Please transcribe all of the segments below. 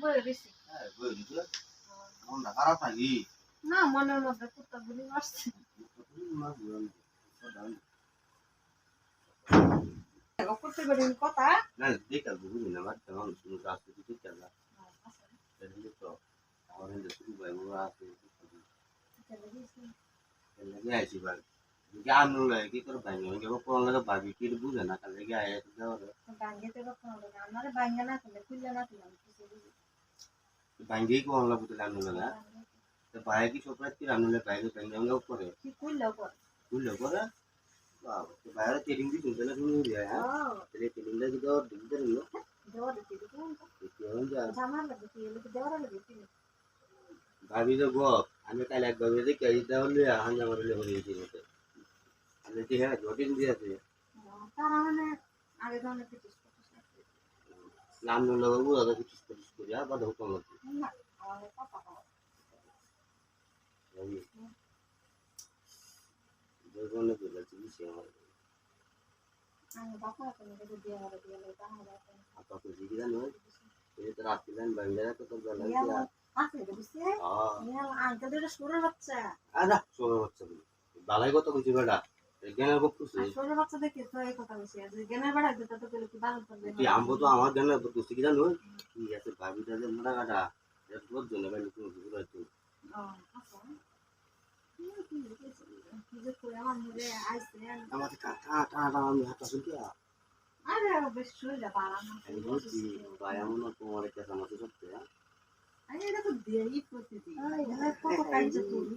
বয়ে হ্যাঁ দিছে মনটা খারাপ নাকি? না মনের মধ্যে কুত্তা গুলি মারছে। প্রত্যেকদিন কথা। না দেখে বুঝি না বাচ্চা মানুষ শুনে আসতে কিছু চালা তো আমার শুরু ভাই আছে। আইছি ভাই? জ্ঞান লাগে কি করে ভাই আমি কেবল কোন লাগে ভাবি কি বুঝে না কাল লেগে আয় তো যাওয়ার গাঙ্গেতে রক্ষণ হবে না আমার বাইঙ্গা না করলে খুললে না বুঝি ভাঙ্গেই কোন লাগে বুঝে রান্না লাগে তো। ভাই কি সব কি রান্না লাগে ভাই ভাঙ্গে ভাঙ্গে করে কি খুললেও পর বুঝলে করে বাবা তো বাইরে ট্রেনিং দি শুনতে শুনে যায় হ্যাঁ? তাহলে কি দাও দিতে দিল দেওয়া দিতে দিতে কেমন যা। জামার লাগে কি লোক দেওয়ার লাগে কি ভাবি তো গো আমি কাল এক ভাবি দেখে এই তাহলে হাঙ্গা মারলে হয়ে গেছি মতে যে হ্যাঁ জটিল দিয়ে আছে তারা মানে আগে ধরনের কিছু নাম নুন লাগাবো দাদা কিছু পরিষ্কার করি আর বাদ হুকুম লাগবে না আমাদের কথা কওয়া ভাবি যেগুলো বলেছি সে আমার আমি বাপা তুমি যদি দিয়ে হবে দিয়ে হবে তাহলে আপা খুশি কি জানো এই তো রাত দিলেন তো তো বেলা আছে বুঝছে আহ। আঙ্কেল দুটো সুরের বাচ্চা। আদা শোনো হচ্ছে বালাই কত কিছু বেটা? জ্ঞানের গপ খুশি আর সুরের বাচ্চা দেখে তো এই কথা জ্ঞানের বেড়া দিতে তো পেলে কি ভালো করবে কি আমবো তো আমার জ্ঞানের খুশি কি জানো কি আছে ভাবি তাদের মোটা কাটা তোর জন্য ভাই নতুন কিছু রয়েছে আচ্ছা। কি যে করে আমার মুখে আইসে আমাদের কাটা আমি হাঁটা শুনতে আরে বেশ শরীরটা বাড়ানো ভাই এমন তোমার সমস্যা সত্যি হ্যাঁ? আরে এটা তো দেরি প্রতিদিন। কত কাজ তুমি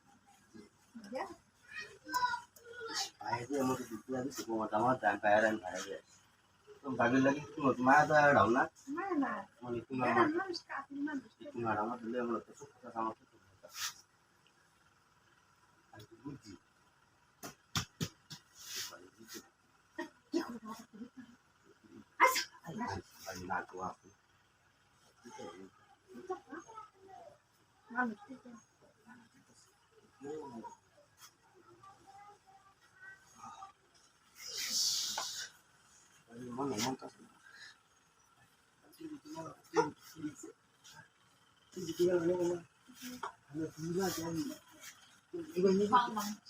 নিতেছে ভাই মিনি আসলে ঠিক আছে দেখি আসলে বেশি বাড়ানো দেখি বেশ আস্তে বেশ আস্তে আস্তে আস্তে দিন ভাবির লাগে মায়া তো এড়াও না আমার মানুষ কাপড় মানুষ তুমি আর আমার দিলে আমার তো সুখ কথা আমার তো সুখ কথা আমি তো বুঝছি আমি না তো আপনি মানুষ ঠিক আছে মনে মন কাছে ভালো মানুষ